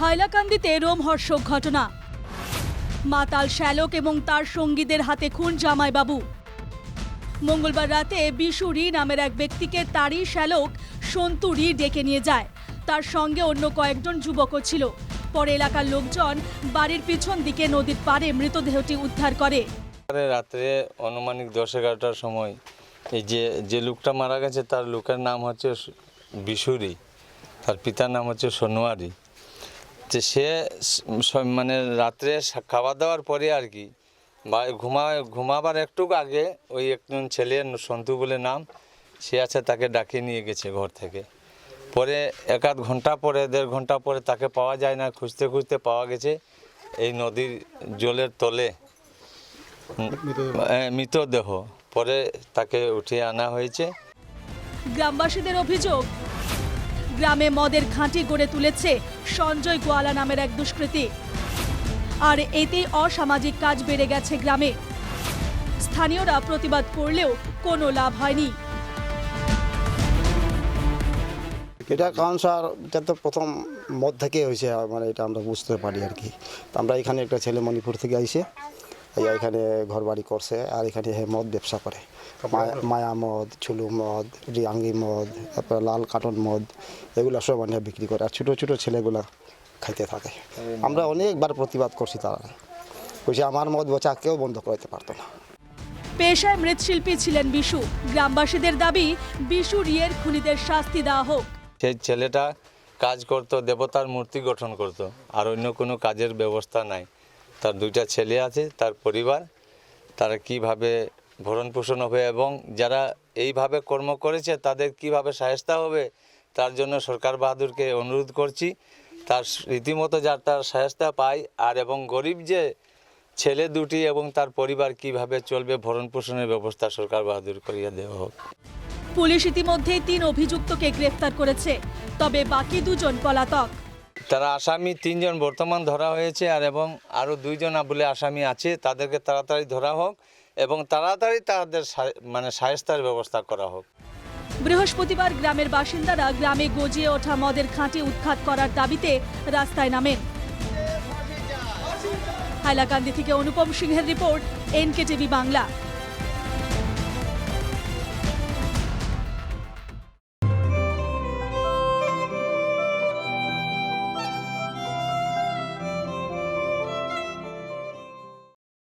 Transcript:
হাইলাকান্দিতে রোমহর্ষক ঘটনা। মাতাল শ্যালক এবং তার সঙ্গীদের হাতে খুন জামাইবাবু। মঙ্গলবার রাতে বিশুরি নামের এক ব্যক্তিকে তারই শ্যালক সন্তুরি ডেকে নিয়ে যায়। তার সঙ্গে অন্য কয়েকজন যুবকও ছিল। পরে এলাকার লোকজন বাড়ির পিছন দিকে নদীর পাড়ে মৃতদেহটি উদ্ধার করে। রাত্রে অনুমানিক দশ এগারোটার সময় এই যে যে লোকটা মারা গেছে তার লোকের নাম হচ্ছে বিশুরি। তার পিতার নাম হচ্ছে সোনোয়ারি। যে সে মানে রাত্রে খাওয়া দাওয়ার পরে আর কি, বা ঘুমা, ঘুমাবার একটু আগে ওই একজন ছেলে সন্তু বলে নাম, সে আছে তাকে ডাকিয়ে নিয়ে গেছে ঘর থেকে। পরে এক আধ ঘণ্টা পরে, দেড় ঘণ্টা পরে তাকে পাওয়া যায় না, খুঁজতে খুঁজতে পাওয়া গেছে এই নদীর জলের তলে। মৃতদেহ। পরে তাকে উঠিয়ে আনা হয়েছে। গ্রামবাসীদের অভিযোগ গ্রামে মদের ঘাঁটি গড়ে তুলেছে সঞ্জয় গোয়ালা নামের এক দুষ্কৃতী। আর এতেই অসামাজিক কাজ বেড়ে গেছে গ্রামে। স্থানীয়রা প্রতিবাদ করলেও কোনো লাভ হয়নি। এটা কারণ স্যার, এটা তো প্রথম মদ থেকে হয়েছে মানে এটা আমরা বুঝতে পারি আর কি। আমরা এখানে একটা ছেলে মণিপুর থেকে আইসে এখানে ঘর বাড়ি করছে আর এখানে হে মদ ব্যবসা করে। মায়া- মদ ছুলু মদ রিয়াঙ্গি মদ তারপরে লাল কাটন মদ এগুলো সব মানে বিক্রি করে। আর ছোটো ছোটো ছেলেগুলা খাইতে থাকে। আমরা অনেকবার প্রতিবাদ করছি তারা। বলছি আমার মদ বেচা কেউ বন্ধ করতে পারতো না। পেশায় মৃৎশিল্পী ছিলেন বিশু। গ্রামবাসীদের দাবি বিশু রিয়ের খুনিদের শাস্তি দেওয়া হোক। সেই ছেলেটা কাজ করত দেবতার মূর্তি গঠন করত আর অন্য কোনো কাজের ব্যবস্থা নাই। তার দুইটা ছেলে আছে, তার পরিবার, তারা কীভাবে ভরণ পোষণ হবে এবং যারা এইভাবে কর্ম করেছে তাদের কীভাবে সাহেস্তা হবে, তার জন্য সরকার বাহাদুরকে অনুরোধ করছি। তার রীতিমতো যার তার সাহেস্তা পায়, আর এবং গরিব যে ছেলে দুটি এবং তার পরিবার কীভাবে চলবে ভরণ পোষণের ব্যবস্থা সরকার বাহাদুর করিয়া দেওয়া হোক। পুলিশ ইতিমধ্যেই তিন অভিযুক্তকে গ্রেফতার করেছে, তবে বাকি দুজন পলাতক। তারা আসামি, তিনজন বর্তমান ধরা হয়েছে আর এবং আরও দুইজন বলে আসামি আছে। তাদেরকে তাড়াতাড়ি ধরা হোক এবং তাড়াতাড়ি তাদের মানে সাহেস্তার ব্যবস্থা করা হোক। বৃহস্পতিবার গ্রামের বাসিন্দারা গ্রামে গজিয়ে ওঠা মদের খাঁটি উৎখাত করার দাবিতে রাস্তায় নামেন। হাইলাকান্দি থেকে অনুপম সিংহের রিপোর্ট এনকে টিভি বাংলা।